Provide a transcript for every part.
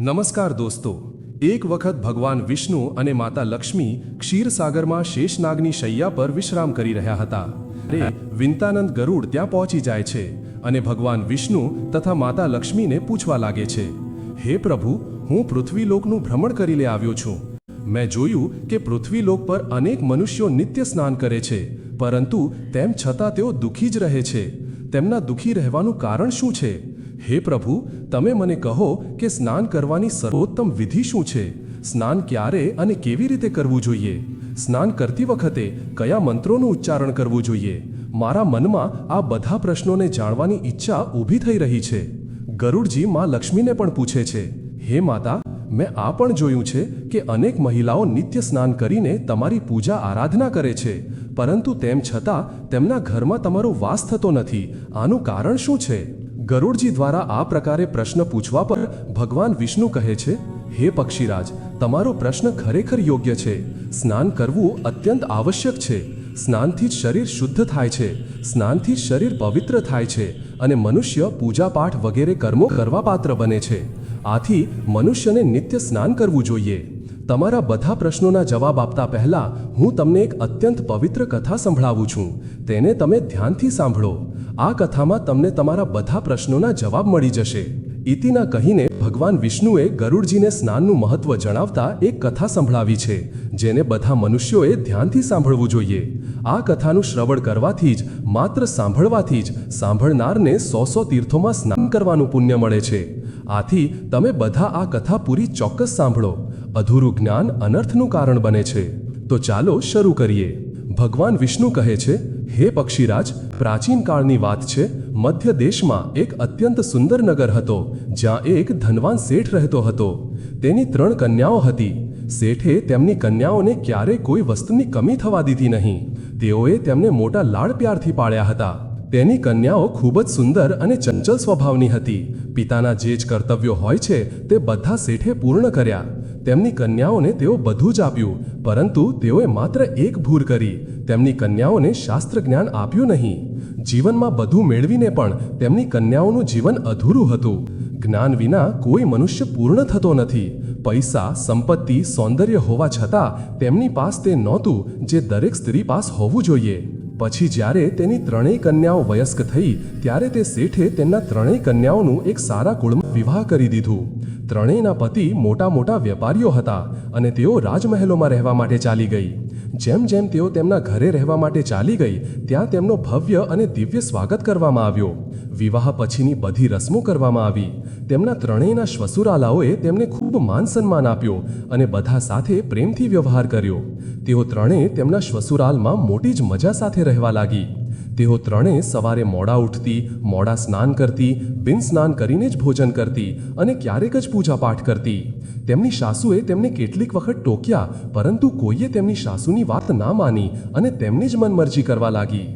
નમસ્કાર દોસ્તો. એક વખત ભગવાન વિષ્ણુ અને માતા લક્ષ્મી ક્ષીરસાગરમાં શેષનાગની શૈયા પર વિશ્રામ કરી રહ્યા હતા. રે, વિંતાનંદ ગરુડ ત્યાં પહોંચી જાય છે અને ભગવાન વિષ્ણુ તથા માતા લક્ષ્મીને પૂછવા લાગે છે, હે પ્રભુ, હું પૃથ્વીલોકનું ભ્રમણ કરી લે આવ્યો છું. મેં જોયું કે પૃથ્વીલોક પર અનેક મનુષ્યો નિત્ય સ્નાન કરે છે, પરંતુ તેમ છતાં તેઓ દુઃખી જ રહે છે. તેમના દુઃખી રહેવાનું કારણ શું છે? હે પ્રભુ, તમે મને કહો કે સ્નાન કરવાની સર્વોત્તમ વિધિ શું છે? સ્નાન ક્યારે અને કેવી રીતે કરવું જોઈએ? સ્નાન કરતી વખતે કયા મંત્રોનું ઉચ્ચારણ કરવું જોઈએ? મારા મનમાં આ બધા પ્રશ્નોને જાણવાની ઈચ્છા ઊભી થઈ રહી છે. ગરુડજી માં લક્ષ્મીને પણ પૂછે છે, હે માતા, મેં આ પણ જોયું છે કે અનેક મહિલાઓ નિત્ય સ્નાન કરીને તમારી પૂજા આરાધના કરે છે, પરંતુ તેમ છતાં તેમના ઘરમાં તમારો વાસ થતો નથી. આનું કારણ શું છે? ગરુડજી દ્વારા આ પ્રકારે પ્રશ્ન પૂછવા પર ભગવાન વિષ્ણુ કહે છે, હે પક્ષીરાજ, તમારો પ્રશ્ન ખરેખર યોગ્ય છે. સ્નાન કરવું અત્યંત આવશ્યક છે. સ્નાનથી જ શરીર શુદ્ધ થાય છે. સ્નાનથી જ શરીર પવિત્ર થાય છે અને મનુષ્ય પૂજાપાઠ વગેરે કર્મો કરવા પાત્ર બને છે. આથી મનુષ્યને નિત્ય સ્નાન કરવું જોઈએ. તમારા બધા પ્રશ્નોના જવાબ આપતા પહેલા હું તમને એક અત્યંત પવિત્ર કથા સંભળાવું છું. તેને તમે ધ્યાનથી સાંભળો. આ કથામાં તમને તમારા બધા પ્રશ્નોના જવાબ મળી જશે. ઇતિના કહીને ભગવાન વિષ્ણુએ ગરુડજીને સ્નાનનું મહત્વ જણાવતા એક કથા સંભળાવી છે, જેને બધા મનુષ્યોએ ધ્યાનથી સાંભળવું જોઈએ. આ કથાનું શ્રવણ કરવાથી જ, માત્ર સાંભળવાથી જ, સાંભળનારને સો સો તીર્થોમાં સ્નાન કરવાનું પુણ્ય મળે છે. આથી, તમે બધા આ કથા પૂરી ચોક્કસ સાંભળો. અધૂરું જ્ઞાન અનર્થનું કારણ બને છે. તો ચાલો શરૂ કરીએ. ભગવાન વિષ્ણુ કહે છે, હે પક્ષીરાજ, પ્રાચીન કાળની વાત છે, મધ્ય દેશમાં એક અત્યંત સુંદર નગર હતો, જ્યાં એક ધનવાન શેઠ રહેતો હતો. તેની ત્રણ કન્યાઓ હતી. શેઠે તેમની કન્યાઓને ક્યારેય કોઈ વસ્તુની કમી થવા દીધી નહીં. તેઓએ તેમને મોટા લાડ પ્યારથી પાળ્યા હતા. તેની કન્યાઓ ખૂબ જ સુંદર અને ચંચલ સ્વભાવની હતી. પિતાના જે જ કર્તવ્યો હોય છે, તે બધા શેઠે પૂર્ણ કર્યા. તેમની કન્યાઓને તેઓ બધું જ આપ્યું, પરંતુ તેઓએ માત્ર એક ભૂલ કરી. તેમની કન્યાઓને શાસ્ત્ર જ્ઞાન આપ્યું નહીં. જીવનમાં બધું મેળવીને પણ તેમની કન્યાઓનું જીવન અધૂરું હતું. જ્ઞાન વિના કોઈ મનુષ્ય પૂર્ણ થતો નથી. પૈસા, સંપત્તિ, સૌંદર્ય હોવા છતાં તેમની પાસ તે નહોતું, જે દરેક સ્ત્રી પાસ હોવું જોઈએ. પછી જ્યારે તેની ત્રણેય કન્યાઓ વયસ્ક થઈ, ત્યારે તે શેઠે તેમના ત્રણેય કન્યાઓનું એક સારા કુળમાં વિવાહ કરી દીધું. ત્રણેયના પતિ મોટા મોટા વેપારીઓ હતા અને તેઓ રાજમહેલોમાં રહેવા માટે ચાલી ગઈ. જેમ જેમ તેઓ તેમના ઘરે રહેવા માટે ચાલી ગઈ, ત્યાં તેમનો ભવ્ય અને દિવ્ય સ્વાગત કરવામાં આવ્યો. વિવાહ પછીની બધી રસમો કરવામાં આવી. તેમના ત્રણેયના શ્વસુરાલાઓએ તેમને ખૂબ માન સન્માન આપ્યો અને બધા સાથે પ્રેમથી વ્યવહાર કર્યો. તેઓ ત્રણેય તેમના શ્વસુરાલમાં મોટી જ મજા સાથે રહેવા લાગી. તેઓ ત્રણેય સવારે મોડા ઉઠતી, મોડા સ્નાન કરતી, બિન સ્નાન કરીને જ ભોજન કરતી અને ક્યારેક જ પૂજાપાઠ કરતી. તેમની સાસુએ તેમને કેટલીક વખત ટોક્યા, પરંતુ કોઈએ તેમની સાસુની વાત ના માની અને તેમની જ મનમરજી કરવા લાગી.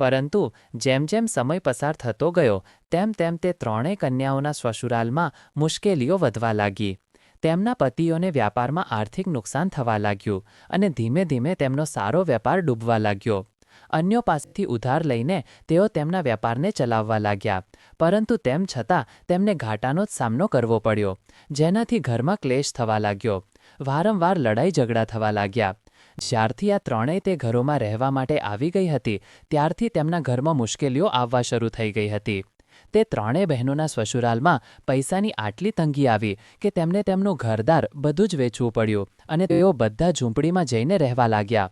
પરંતુ જેમ જેમ સમય પસાર થતો ગયો, તેમ તેમ તે ત્રણેય કન્યાઓના શ્વશુરાલમાં મુશ્કેલીઓ વધવા લાગી. તેમના પતિઓને વ્યાપારમાં આર્થિક નુકસાન થવા લાગ્યું અને ધીમે ધીમે તેમનો સારો વેપાર ડૂબવા લાગ્યો. અન્યો પાસેથી ઉધાર લઈને તેઓ તેમના વેપારને ચલાવવા લાગ્યા. પરંતુ તેમ છતાં, તેમને ઘાટાનો જ સામનો કરવો પડ્યો, જેનાથી ઘરમાં ક્લેશ થવા લાગ્યો. વારંવાર લડાઈ ઝઘડા થવા લાગ્યા. જ્યારથી આ ત્રણેય તે ઘરોમાં રહેવા માટે આવી ગઈ હતી, ત્યારથી તેમના ઘરમાં મુશ્કેલીઓ આવવા શરૂ થઈ ગઈ હતી. તે ત્રણેય બહેનોના સ્વશુરાલમાં પૈસાની આટલી તંગી આવી કે તેમને તેમનું ઘરદાર બધું જ વેચવું પડ્યું અને તેઓ બધા ઝૂંપડીમાં જઈને રહેવા લાગ્યા.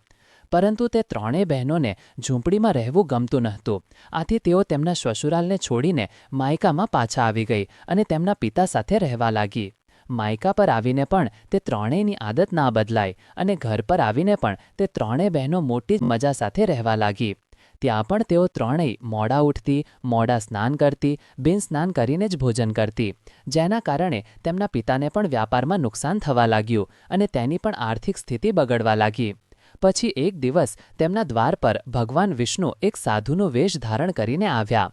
પરંતુ તે ત્રણેય બહેનોને ઝૂંપડીમાં રહેવું ગમતું નહોતું. આથી તેઓ તેમના શ્વશુરાલને છોડીને માયકામાં પાછા આવી ગઈ અને તેમના પિતા સાથે રહેવા લાગી. માયકા પર આવીને પણ તે ત્રણેયની આદત ના બદલાઈ અને ઘર પર આવીને પણ તે ત્રણેય બહેનો મોટી જ મજા સાથે રહેવા લાગી. ત્યાં પણ તેઓ ત્રણેય મોડા ઉઠતી, મોડા સ્નાન કરતી, બિન સ્નાન કરીને જ ભોજન કરતી, જેના કારણે તેમના પિતાને પણ વ્યાપારમાં નુકસાન થવા લાગ્યું અને તેની પણ આર્થિક સ્થિતિ બગડવા લાગી. પછી એક દિવસ તેમના દ્વાર પર ભગવાન વિષ્ણુ એક સાધુનો વેશ ધારણ કરીને આવ્યા.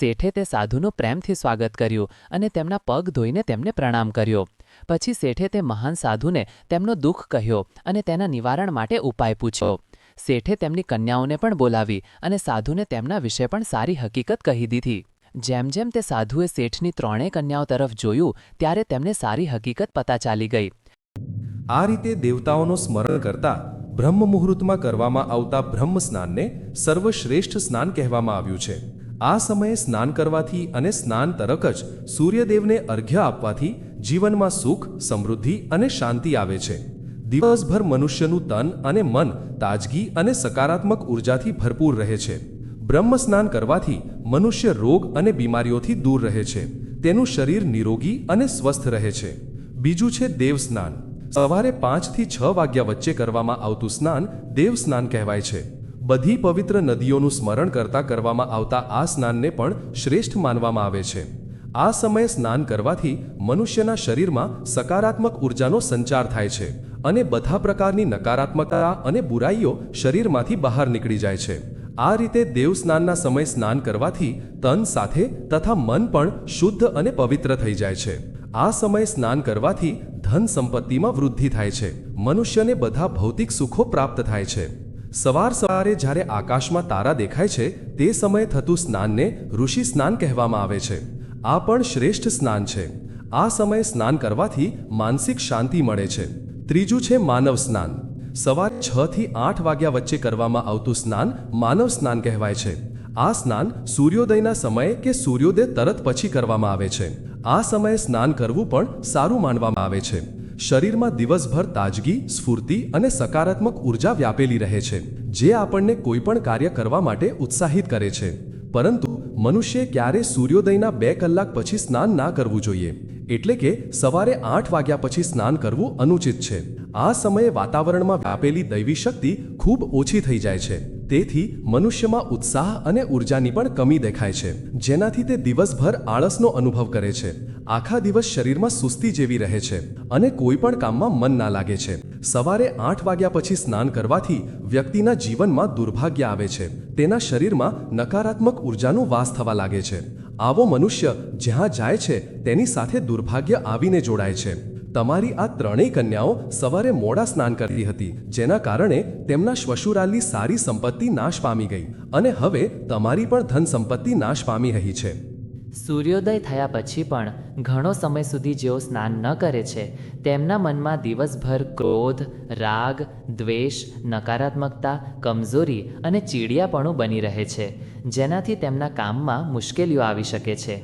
શેઠે તે સાધુનું પ્રેમથી સ્વાગત કર્યું અને તેમના પગ ધોઈને તેમને પ્રણામ કર્યો. પછી શેઠે તે મહાન સાધુને તેમનો દુઃખ કહ્યો અને તેના નિવારણ માટે ઉપાય પૂછ્યો. શેઠે તેમની કન્યાઓને પણ બોલાવી અને સાધુને તેમના વિશે પણ સારી હકીકત કહી દીધી. જેમ જેમ તે સાધુએ શેઠની ત્રણેય કન્યાઓ તરફ જોયું, ત્યારે તેમને સારી હકીકત પતા ચાલી ગઈ. આ રીતે દેવતાઓનું સ્મરણ કરતા બ્રહ્મ મુહૂર્તમાં કરવામાં આવતા બ્રહ્મ સ્નાનને સર્વશ્રેષ્ઠ સ્નાન કહેવામાં આવ્યું છે. આ સમયે સ્નાન કરવાથી અને સ્નાન તરક જ સૂર્યદેવને અર્ઘ્ય આપવાથી જીવનમાં સુખ, સમૃદ્ધિ અને શાંતિ આવે છે. દિવસભર મનુષ્યનું તન અને મન તાજગી અને સકારાત્મક ઉર્જાથી ભરપૂર રહે છે. બ્રહ્મ સ્નાન કરવાથી મનુષ્ય રોગ અને બીમારીઓથી દૂર રહે છે. તેનું શરીર નિરોગી અને સ્વસ્થ રહે છે. બીજું છે દેવ સ્નાન. સવારે પાંચથી છ વાગ્યા વચ્ચે કરવામાં આવતું સ્નાન દેવ સ્નાન કહેવાય છે. બધી પવિત્ર નદીઓનું સ્મરણ કરતા કરવામાં આવતા આ સ્નાનને પણ શ્રેષ્ઠ માનવામાં આવે છે. આ સમયે સ્નાન કરવાથી મનુષ્યના શરીરમાં સકારાત્મક ઉર્જાનો સંચાર થાય છે અને બધા પ્રકારની નકારાત્મકતા અને બુરાઈઓ શરીરમાંથી બહાર નીકળી જાય છે. આ રીતે દેવ સ્નાનના સમય સ્નાન કરવાથી તન સાથે તથા મન પણ શુદ્ધ અને પવિત્ર થઈ જાય છે. આ સમયે સ્નાન કરવાથી ધન સંપત્તિમાં વૃદ્ધિ થાય છે. મનુષ્યને બધા ભૌતિક સુખો પ્રાપ્ત થાય છે. સવાર સવારે જ્યારે આકાશમાં તારા દેખાય છે, તે સમયે થતું સ્નાનને ઋષિ સ્નાન કહેવામાં આવે છે. આ પણ શ્રેષ્ઠ સ્નાન છે. આ સમયે સ્નાન કરવાથી માનસિક શાંતિ મળે છે. ત્રીજું છે માનવ સ્નાન. સવારે છ થી આઠ વાગ્યા વચ્ચે કરવામાં આવતું સ્નાન માનવ સ્નાન કહેવાય છે. આ સ્નાન સૂર્યોદયના સમયે કે સૂર્યોદય તરત પછી કરવામાં આવે છે. આ સમયે સ્નાન કરવું પણ સારું માનવામાં આવે છે. શરીરમાં દિવસભર તાજગી, સ્ફૂર્તિ અને સકારાત્મક ઊર્જા વ્યાપેલી રહે છે, જે આપણને કોઈપણ કાર્ય કરવા માટે ઉત્સાહિત કરે છે. પરંતુ મનુષ્ય ક્યારે સૂર્યોદયના બે કલાક પછી સ્નાન ના કરવું જોઈએ? એટલે કે સવારે આઠ વાગ્યા પછી સ્નાન કરવું અનુચિત છે. આ સમયે વાતાવરણમાં વ્યાપેલી દૈવી શક્તિ ખૂબ ઓછી થઈ જાય છે. તેથી મનુષ્યમાં ઉત્સાહ અને ઉર્જાની પણ કમી દેખાય છે. જેનાથી તે દિવસભર આળસનો અનુભવ કરે છે. આખા દિવસ શરીરમાં સુસ્તી જેવી રહે છે અને કોઈ પણ કામમાં મન ના લાગે છે. સવારે આઠ વાગ્યા પછી સ્નાન કરવાથી વ્યક્તિના જીવનમાં દુર્ભાગ્ય આવે છે. તેના શરીરમાં નકારાત્મક ઉર્જાનો વાસ થવા લાગે છે. આવો મનુષ્ય જ્યાં જાય છે તેની સાથે દુર્ભાગ્ય આવીને જોડાય છે. તમારી આ ત્રણેય કન્યાઓ સવારે મોડા સ્નાન કરતી હતી, જેના કારણે તેમના શ્વશુરાલની સારી સંપત્તિ નાશ પામી ગઈ અને હવે તમારી પણ ધન સંપત્તિ નાશ પામી રહી છે. સૂર્યોદય થયા પછી પણ ઘણો સમય સુધી જેઓ સ્નાન ન કરે છે, તેમના મનમાં દિવસભર ક્રોધ, રાગ, દ્વેષ, નકારાત્મકતા, કમજોરી અને ચીડિયાપણું બની રહે છે, જેનાથી તેમના કામમાં મુશ્કેલીઓ આવી શકે છે.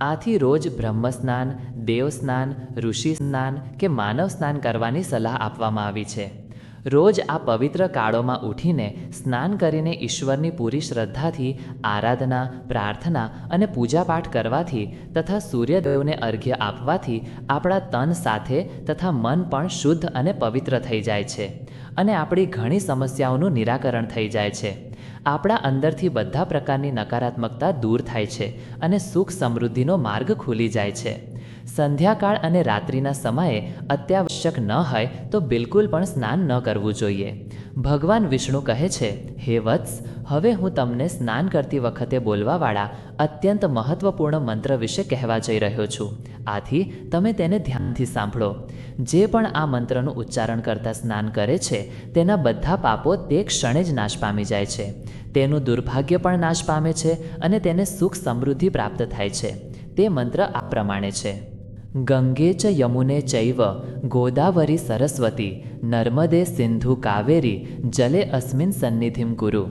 આથી રોજ બ્રહ્મ સ્નાન દેવ સ્નાન ઋષિ સ્નાન કે માનવ સ્નાન કરવાની સલાહ આપવામાં આવી છે. રોજ આ પવિત્ર કાળોમાં ઉઠીને સ્નાન કરીને ઈશ્વરની પૂરી શ્રદ્ધાથી આરાધના, પ્રાર્થના અને પૂજાપાઠ કરવાથી તથા સૂર્યદેવને અર્ઘ્ય આપવાથી આપણા તન સાથે તથા મન પણ શુદ્ધ અને પવિત્ર થઈ જાય છે અને આપણી ઘણી સમસ્યાઓનું નિરાકરણ થઈ જાય છે. આપણા અંદરથી બધા પ્રકારની નકારાત્મકતા દૂર થાય છે અને સુખ સમૃદ્ધિનો માર્ગ ખુલી જાય છે. સંધ્યાકાળ અને રાત્રિના સમયે અત્યાવશ્યક ન હોય તો બિલકુલ પણ સ્નાન ન કરવું જોઈએ. ભગવાન વિષ્ણુ કહે છે, હે વત્સ, હવે હું તમને સ્નાન કરતી વખતે બોલવાવાળા અત્યંત મહત્વપૂર્ણ મંત્ર વિશે કહેવા જઈ રહ્યો છું. આથી તમે તેને ધ્યાનથી સાંભળો. જે પણ આ મંત્રનું ઉચ્ચારણ કરતા સ્નાન કરે છે, તેના બધા પાપો તે ક્ષણે જ નાશ પામી જાય છે. તેનું દુર્ભાગ્ય પણ નાશ પામે છે અને તેને સુખ સમૃદ્ધિ પ્રાપ્ત થાય છે. તે મંત્ર આ પ્રમાણે છે. ગંગે ચ યમુને ચૈવ, ગોદાવરી સરસ્વતી, નર્મદે સિંધુ કાવેરી, જલે અસ્મિન સન્નિધિમ ગુરુ.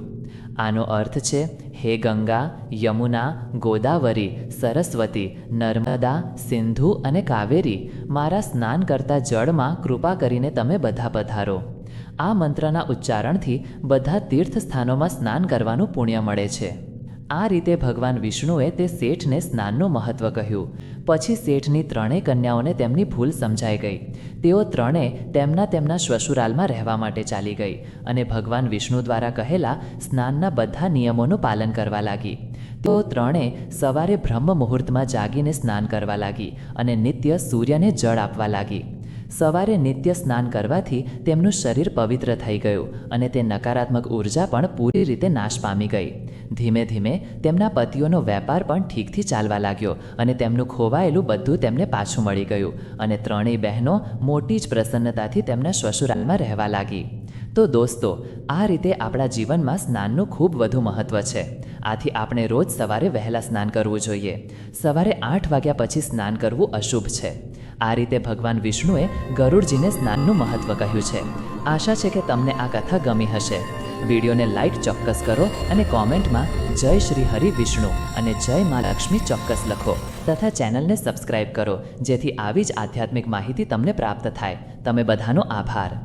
આનો અર્થ છે, હે ગંગા, યમુના, ગોદાવરી, સરસ્વતી, નર્મદા, સિંધુ અને કાવેરી, મારા સ્નાન કરતા જળમાં કૃપા કરીને તમે બધા પધારો. આ મંત્રના ઉચ્ચારણથી બધા તીર્થ સ્થાનોમાં સ્નાન કરવાનું પુણ્ય મળે છે. આ રીતે ભગવાન વિષ્ણુએ તે શેઠને સ્નાનનું મહત્વ કહ્યું. પછી શેઠની ત્રણેય કન્યાઓને તેમની ભૂલ સમજાઈ ગઈ. તેઓ ત્રણે તેમના તેમના શ્વશુરાલમાં રહેવા માટે ચાલી ગઈ અને ભગવાન વિષ્ણુ દ્વારા કહેલા સ્નાનના બધા નિયમોનું પાલન કરવા લાગી. તેઓ ત્રણે સવારે બ્રહ્મ મુહૂર્તમાં જાગીને સ્નાન કરવા લાગી અને નિત્ય સૂર્યને જળ આપવા લાગી. સવારે નિત્ય સ્નાન કરવાથી તેમનું શરીર પવિત્ર થઈ ગયું અને તે નકારાત્મક ઊર્જા પણ પૂરી રીતે નાશ પામી ગઈ. ધીમે ધીમે તેમના પતિઓનો વેપાર પણ ઠીકથી ચાલવા લાગ્યો અને તેમનું ખોવાયેલું બધું તેમને પાછું મળી ગયું અને ત્રણેય બહેનો મોટી જ પ્રસન્નતાથી તેમના શ્વશુરાલમાં રહેવા લાગી. તો દોસ્તો, આ રીતે આપણા જીવનમાં સ્નાનનું ખૂબ વધુ મહત્ત્વ છે. આથી આપણે રોજ સવારે વહેલા સ્નાન કરવું જોઈએ. સવારે આઠ વાગ્યા પછી સ્નાન કરવું અશુભ છે. આ રીતે ભગવાન વિષ્ણુએ ગરુડજીને સ્નાનનું મહત્ત્વ કહ્યું છે. આશા છે કે તમને આ કથા ગમી હશે. વિડીયોને લાઇક ચોક્કસ કરો અને કોમેન્ટમાં જય શ્રી હરિ વિષ્ણુ અને જય મા લક્ષ્મી ચોક્કસ લખો તથા ચેનલને સબસ્ક્રાઇબ કરો જેથી આવી જ આધ્યાત્મિક માહિતી તમને પ્રાપ્ત થાય. તમે બધાનો આભાર.